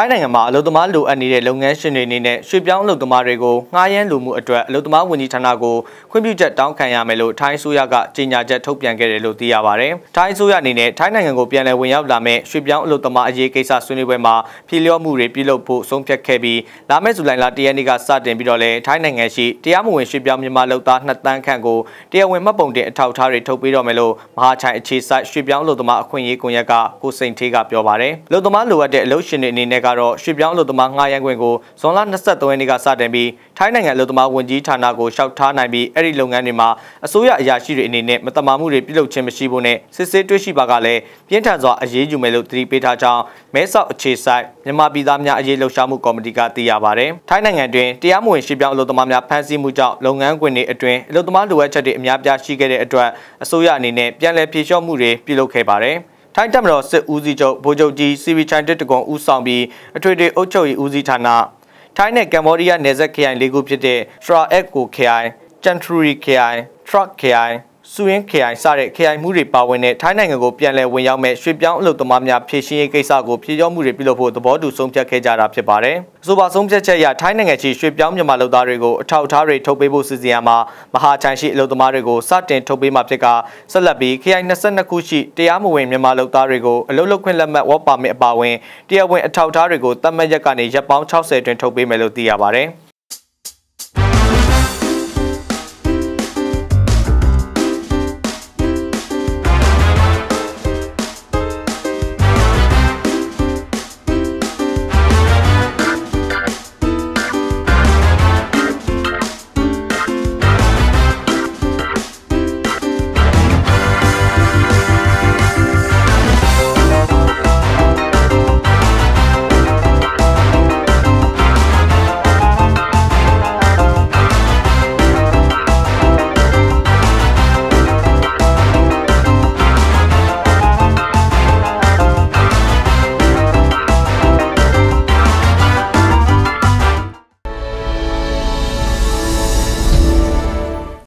ထိုင်းနိုင်ငံမှာအလုပ်သမားလိုအပ်နေတဲ့လုပ်ငန်းရှင်တွေအနေနဲ့ရွှေပြောင်းအလုပ်သမားတွေကိုငှားရမ်းလူမှုအတွက်အလုပ်သမားဝန်ကြီးဌာနကိုခွင့်ပြုချက်တောင်းခံရမယ်လို့ထိုင်းအစိုးရကကြေညာချက်ထုတ်ပြန်ခဲ့တယ်လို့သိရပါတယ်။ထိုင်းအစိုးရအနေနဲ့ထိုင်းနိုင်ငံကိုပြန်လည်ဝင်ရောက်လာမဲ့ရွှေပြောင်းအလုပ်သမားအရေးကိစ္စဆွေးနွေးပွဲမှာဖြေလျော့မှုတွေပြုလုပ်ဖို့ဆုံးဖြတ်ခဲ့ပြီးလာမယ့်ဇူလိုင်လ၁ရက်နေ့ကစတင်ပြီးတော့လဲထိုင်းနိုင်ငံရှိတရားမဝင်ရွှေပြောင်းမြန်မာလုပ်သား2တန်းခန့်ကိုတရားဝင်မှတ်ပုံတင်အထောက်အထားတွေထုတ်ပေးတော့မယ်လို့မဟာချိုင်အခြေစိုက်ရွှေပြောင်းအလုပ်သမားအခွင့်အရေးကွန်ရက်ကကိုစိန်ထေးကပြောပါတယ်။အလုပ်သမားလိုအပ်တဲ့အလုပ်ရှင်တွေအနေနဲ့ကတော့ရွှေပြောင်းအလုပ်သမားငှားရမ်းခွင့်ကိုဇွန်လ23ရက်နေ့ကစတင်ပြီးထိုင်းနိုင်ငံအလုပ်သမားဝန်ကြီးဌာနကိုလျှောက်ထားနိုင်ပြီးအဲ့ဒီလုပ်ငန်းတွေမှာအစိုးရအရာရှိတွေအနေနဲ့မတမာမှုတွေပြုလုပ်ခြင်းမရှိဖို့နဲ့စစ်ဆေးတွေ့ရှိပါကလည်းပြင်းထန်စွာအရေးယူမယ်လို့သတိပေးထားကြောင်းမဲဆောက်အခြေစိုက်မြန်မာပြည်သားများအရေးလှုပ်ရှားမှုကော်မတီကသိရပါတယ်။ထိုင်းနိုင်ငံတွင်တရားမဝင်ရွှေ့ပြောင်းအလုပ်သမားများဖမ်းဆီးမှုကြောင့်လုပ်ငန်းခွင်တွေအတွင်းအလုပ်သမားလိုအပ်ချက်တွေအများပြားရှိခဲ့တဲ့အတွက်အစိုးရအနေနဲ့ပြန်လည်ဖြေလျှော့မှုတွေပြုလုပ်ခဲ့ပါတယ်။ ထိုင်းတပ်မတော်စစ်ဦးစီးချုပ်ဗိုလ်ချုပ်ကြီးစီဗီချိုင်တက်တကွန်ဦးဆောင်ပြီးအထွေထွေအုပ်ချုပ်ရေးဦးစီးဌာနထိုင်းနဲ့ကမ္ဘောဒီးယားနယ်စပ်ခရိုင်လေးခုဖြစ်တဲ့ Shra Ek Ko ခရိုင် Chanturi ခရိုင် Truck ခရိုင် စူရင်းခရိုင်စတဲ့ခရိုင်မှုတွေပါဝင်တဲ့ထိုင်းနိုင်ငံကိုပြန်လည်ဝင်ရောက်မဲ့ရွှေပြောင်းအလုပ်သမားများဖြည့်ရှင်းရေးကိစ္စကိုဖြည့်ကျော်မှုတွေပြုလုပ်ဖို့သဘောတူဆုံးဖြတ်ခဲ့ကြတာဖြစ်ပါတယ်။အဆိုပါဆုံးဖြတ်ချက်အရထိုင်းနိုင်ငံရှိရွှေပြောင်းမြန်မာလုပ်သားတွေကိုအထောက်အထားတွေထုတ်ပေးဖို့စီစဉ်ရမှာမဟာချိုင်ရှိအလုပ်သမားတွေကိုစတင်ထုတ်ပေးမှာဖြစ်ကဆက်လက်ပြီးခရိုင်22ခုရှိတရားမဝင်မြန်မာလုပ်သားတွေကိုအလုပ်လုပ်ခွင့်လက်မှတ်ဝေါ်ပါမစ်အပါအဝင်တရားဝင်အထောက်အထားတွေကိုတတ်မှတ်ရက်ကနေရက်ပေါင်း60တွင်ထုတ်ပေးမယ်လို့သိရပါတယ်။